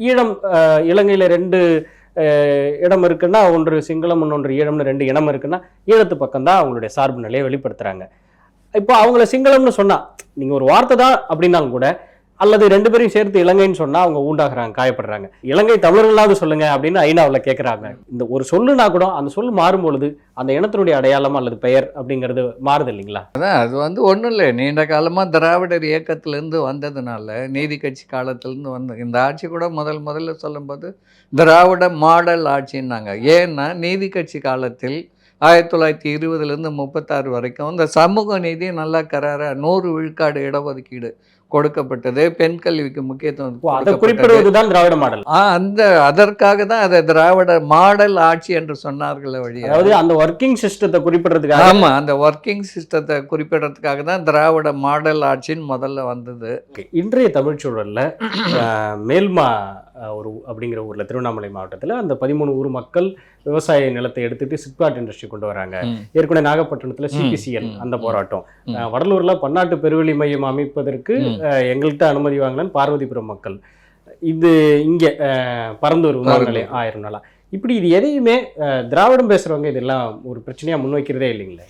ஈழம் இலங்கையில் ரெண்டு இடம் இருக்குன்னா ஒன்று சிங்களம் இன்னொன்று ஈழம்னு ரெண்டு இனம் இருக்குன்னா ஈழத்து பக்கம் தான் அவங்களுடைய சார்பு நிலையை வெளிப்படுத்துகிறாங்க இப்போ அவங்கள சிங்களம்னு சொன்னால் நீங்கள் ஒரு வார்த்தை தான் அப்படின்னாலும் கூட அல்லது ரெண்டு பேரையும் சேர்த்து இலங்கைன்னு சொன்னா அவங்க ஊண்டாகிறாங்க காயப்படுறாங்க. இலங்கை தமிழர்களாவது சொல்லுங்க அப்படின்னு ஐநாவில் கேட்குறாங்க இந்த ஒரு சொல்லுனா கூட அந்த சொல்லு மாறும்பொழுது அந்த இனத்தினுடைய அடையாளம் அல்லது பெயர் அப்படிங்கிறது மாறுது இல்லைங்களா? அதான் அது வந்து ஒன்றும் இல்லை. நீண்ட காலமாக திராவிடர் இயக்கத்திலேருந்து வந்ததுனால நீதி கட்சி காலத்திலேருந்து வந்த இந்த ஆட்சி கூட முதல் முதல்ல சொல்லும்போது திராவிட மாடல் ஆட்சின்னாங்க. ஏன்னா நீதி கட்சி காலத்தில் ஆயிரத்தி தொள்ளாயிரத்தி இருபதுலேருந்து முப்பத்தாறு வரைக்கும் இந்த சமூக நீதி நல்லா கராராக நூறு விழுக்காடு இடஒதுக்கீடு கொடுக்கப்பட்டது. பெண் கல்விக்கு முக்கியத்துவம் ஓ, அதை கொடுக்கப்பட்டது. குறிப்பிடுவது தான் திராவிட மாடல். அந்த அதற்காக தான் அதை திராவிட மாடல் ஆட்சி என்று சொன்னார்கள் வழியா அதாவது அந்த ஒர்க்கிங் சிஸ்டத்தை குறிப்பிடுறதுக்காக. ஆமா அந்த ஒர்க்கிங் சிஸ்டத்தை குறிப்பிடறதுக்காக தான் திராவிட மாடல் ஆட்சின்னு முதல்ல வந்தது. இன்றைய தமிழ் சூழல்ல மேல்மா ஒரு அப்படிங்கிற ஊர்ல திருவண்ணாமலை மாவட்டத்துல அந்த பதிமூணு ஊர் மக்கள் விவசாய நிலத்தை எடுத்துட்டு சிப்காட் இண்டஸ்ட்ரி கொண்டு வராங்க. ஏற்கனவே நாகப்பட்டினத்துல சிபிசிஎல் அந்த போராட்டம். வடலூர்ல பன்னாட்டு பெருவெளி மையம் அமைப்பதற்கு எங்கள்கிட்ட அனுமதி வாங்கலன்னு பார்வதிபுரம் மக்கள். இது இங்க பரந்தூர் விமான நிலையம் ஆயிரம் நாளா. இப்படி இது எதையுமே திராவிடம் பேசுறவங்க இதெல்லாம் ஒரு பிரச்சனையா முன்வைக்கிறதே இல்லைங்களே?